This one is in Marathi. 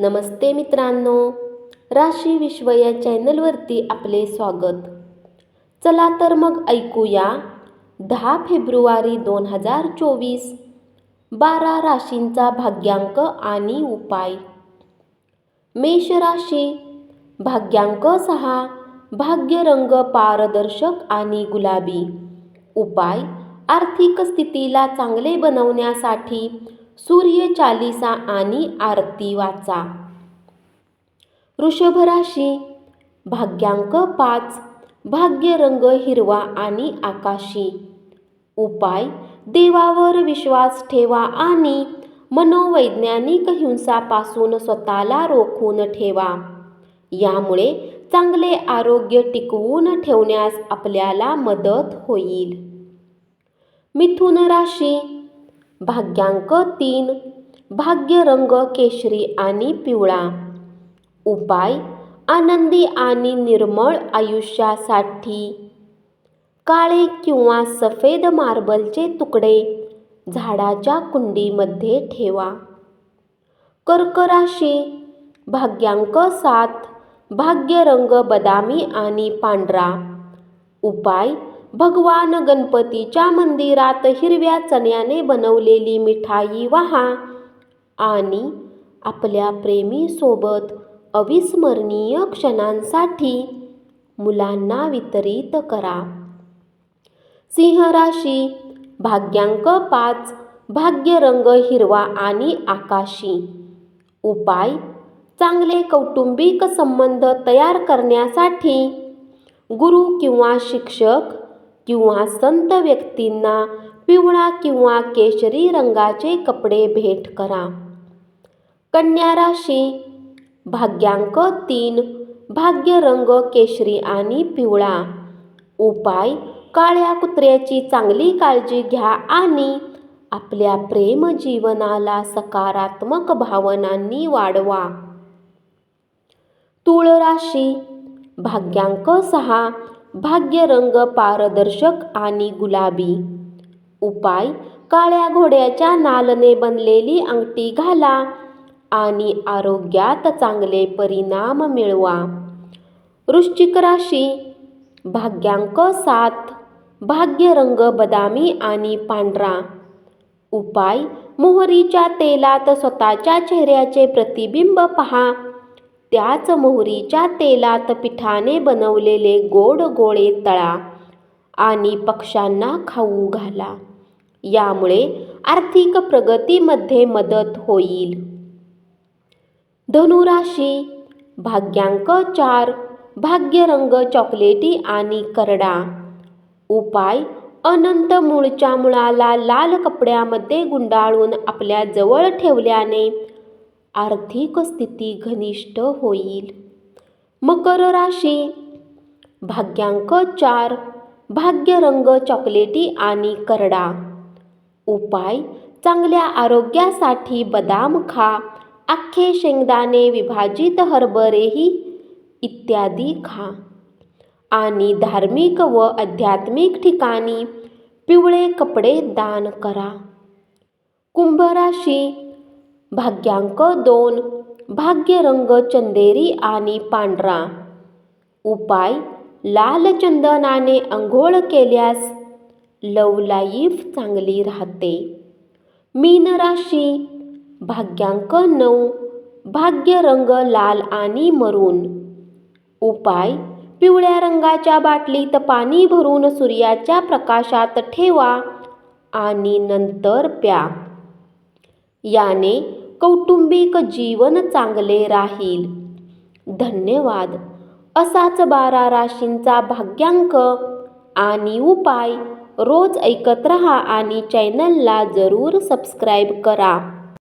नमस्ते मित्रांनो. राशी विश्व या चॅनलवरती आपले स्वागत. चला तर मग ऐकूया. दहा फेब्रुवारी दोन हजार चोवीस बारा राशींचा भाग्यांक आणि उपाय. मेष राशी भाग्यांक सहा भाग्य रंग पारदर्शक आणि गुलाबी. उपाय आर्थिक स्थितीला चांगले बनवण्यासाठी सूर्यचालिसा आणि आरती वाचा. वृषभ राशी भाग्यांक पाच भाग्य रंग हिरवा आणि आकाशी. उपाय देवावर विश्वास ठेवा आणि मनोवैज्ञानिक हिंसापासून स्वतःला रोखून ठेवा. यामुळे चांगले आरोग्य टिकवून ठेवण्यास आपल्याला मदत होईल. मिथुन राशी भाग्यांक तीन. भाग्य रंग केशरी आणि पिवळा. उपाय आनंदी आणि निर्मळ आयुष्यासाठी. काळे किंवा सफेद मार्बलचे तुकडे झाडाच्या कुंडीमध्ये ठेवा. कर्कराशी भाग्यांक सात. भाग्य रंग बदामी आणि पांढरा. उपाय भगवान गणपतीच्या मंदिरात हिरव्या चण्याने बनवलेली मिठाई वाहा आणि आपल्या प्रेमीसोबत अविस्मरणीय क्षणांसाठी मुलांना वितरित करा. सिंह राशी भाग्यांक पाच भाग्य रंग हिरवा आणि आकाशी. उपाय चांगले कौटुंबिक संबंध तयार करण्यासाठी गुरु किंवा शिक्षक किंवा संत व्यक्तींना पिवळा किंवा केशरी रंगाचे कपडे भेट करा. कन्या राशी भाग्यांक तीन भाग्य रंग केशरी आणि पिवळा. उपाय काळ्या कुत्र्याची चांगली काळजी घ्या आणि आपल्या प्रेम जीवनाला सकारात्मक भावनांनी वाढवा. तुळ राशी भाग्यांक सहा भाग्य रंग पारदर्शक आणि गुलाबी. उपाय काळ्या घोड्याच्या नालने बनलेली अंगठी घाला आणि आरोग्यात चांगले परिणाम मिळवा. वृश्चिक राशी भाग्यांक सात भाग्यरंग बदामी आणि पांढरा. उपाय मोहरीच्या तेलात स्वतःच्या चेहऱ्याचे प्रतिबिंब पहा. त्याच मोहरीच्या तेलात पिठाने बनवलेले गोड गोळे तळा आणि पक्ष्यांना खाऊ घाला. यामुळे आर्थिक प्रगतीमध्ये मदत होईल. धनुराशी भाग्यांक चार भाग्यरंग चॉकलेटी आणि करडा. उपाय अनंत मूळच्या मुळाला लाल कपड्यामध्ये गुंडाळून आपल्या जवळ ठेवल्याने आर्थिक स्थिती घनिष्ठ होईल. मकर राशी. भाग्यांक चार. भाग्य रंग चॉकलेटी आणि करडा. उपाय. चांगल्या आरोग्यासाठी बदाम खा. अख्खे शेंगदाणे विभाजित हरभरेही इत्यादी खा. आणि धार्मिक व आध्यात्मिक ठिकाणी पिवळे कपडे दान करा. कुंभ राशी. भाग्यांक दोन भाग्य रंग चंदेरी आणि पांढरा. उपाय लाल चंदनाने अंघोळ केल्यास लव लाईफ चांगली राहते. मीन राशी भाग्यांक नऊ भाग्य रंग लाल आणि मरून. उपाय पिवळ्या रंगाच्या बाटलीत पाणी भरून सूर्याच्या प्रकाशात ठेवा आणि नंतर प्या. याने कौटुंबिक जीवन चांगले राहील. धन्यवाद. असाच बारा राशींचा भाग्यांक आणि उपाय रोज ऐकत रहा आणि चॅनलला जरूर सबस्क्राईब करा.